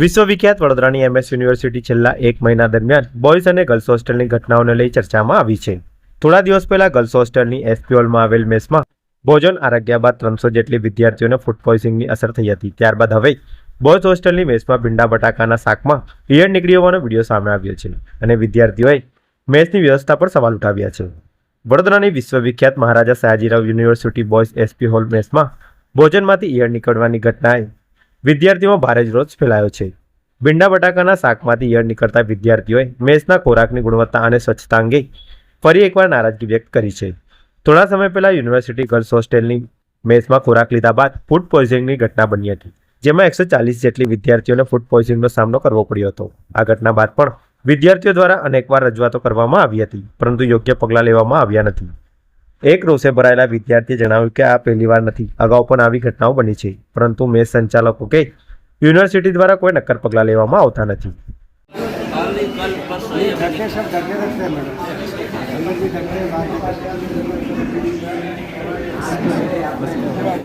વિશ્વવિખ્યાત વડોદરાની MS university છેલ્લા એક મહિના દરમિયાન બોયઝ અને ગર્લ્સ હોસ્ટેલની ઘટનાઓને લઈ ચર્ચામાં આવી છે. થોડા દિવસ પહેલા ગર્લ્સ હોસ્ટેલની એસપી હોલમાં આવેલ મેસમાં ભોજન આરોગ્યા બાદ ત્રણસો જેટલી વિદ્યાર્થીઓને ફૂડ પોઈઝનિંગની અસર થઈ હતી. ત્યારબાદ હવે બોયઝ હોસ્ટેલની મેસમાં ભીંડા બટાકાના શાકમાં ઈયળ નીકળી હોવાનો વીડિયો સામે આવ્યો છે અને વિદ્યાર્થીઓએ મેસની વ્યવસ્થા પર સવાલ ઉઠાવ્યા છે. વડોદરાની વિશ્વવિખ્યાત Maharaja Sayajirao university boys SP hall મેસમાં ભોજનમાંથી ઈયળ નીકળવાની ઘટનાએ વિદ્યાર્થીઓમાં ભારે જ રોષ ફેલાયો છે. ભીંડા બટાકાના શાકમાંથી ઈયળ નીકળતા વિદ્યાર્થીઓએ મેસના ખોરાકની ગુણવત્તા અને સ્વચ્છતા અંગે ફરી એકવાર નારાજગી વ્યક્ત કરી છે. થોડા સમય પહેલા યુનિવર્સિટી ગર્લ્સ હોસ્ટેલની મેસમાં ખોરાક લીધા બાદ ફૂડ પોઈઝનિંગની ઘટના બની હતી, જેમાં એકસો ચાલીસ જેટલી વિદ્યાર્થીઓને ફૂડ પોઈઝનિંગનો સામનો કરવો પડ્યો હતો. આ ઘટના બાદ પણ વિદ્યાર્થીઓ દ્વારા અનેકવાર રજૂઆતો કરવામાં આવી હતી, પરંતુ યોગ્ય પગલાં લેવામાં આવ્યા નથી. એક રોષે ભરાયેલા વિદ્યાર્થીએ જણાવ્યું કે આ પહેલીવાર નથી. અગાઉ પણ આવી ઘટનાઓ બની છે. પરંતુ મેચ સંચાલકો કે યુનિવર્સિટી દ્વારા કોઈ નક્કર પગલાં લેવામાં આવતા નથી.